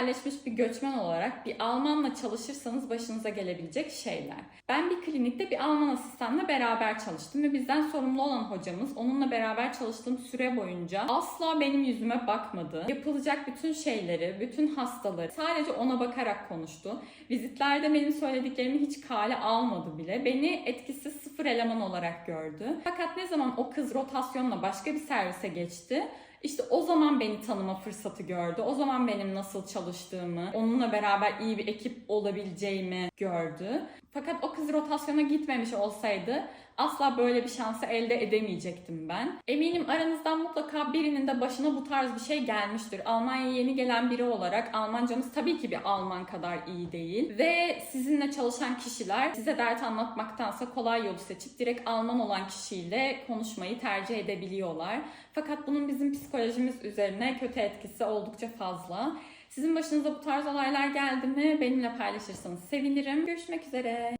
yerleşmiş bir göçmen olarak bir Almanla çalışırsanız başınıza gelebilecek şeyler. Ben bir klinikte bir Alman asistanla beraber çalıştım ve bizden sorumlu olan hocamız onunla beraber çalıştığım süre boyunca asla benim yüzüme bakmadı. Yapılacak bütün şeyleri, bütün hastaları sadece ona bakarak konuştu. Vizitlerde benim söylediklerimi hiç kale almadı bile. Beni etkisiz sıfır eleman olarak gördü. Fakat ne zaman o kız rotasyonla başka bir servise geçti, işte o zaman beni tanıma fırsatı gördü. O zaman benim nasıl çalıştığımı, onunla beraber iyi bir ekip olabileceğimi gördü. Fakat o kız rotasyona gitmemiş olsaydı asla böyle bir şansı elde edemeyecektim ben. Eminim aranızdan mutlaka birinin de başına bu tarz bir şey gelmiştir. Almanya'ya yeni gelen biri olarak Almancamız tabii ki bir Alman kadar iyi değil. Ve sizinle çalışan kişiler size dert anlatmaktansa kolay yolu seçip direkt Alman olan kişiyle konuşmayı tercih edebiliyorlar. Fakat bunun bizim psikolojimiz üzerine kötü etkisi oldukça fazla. Sizin başınıza bu tarz olaylar geldi mi benimle paylaşırsanız sevinirim. Görüşmek üzere.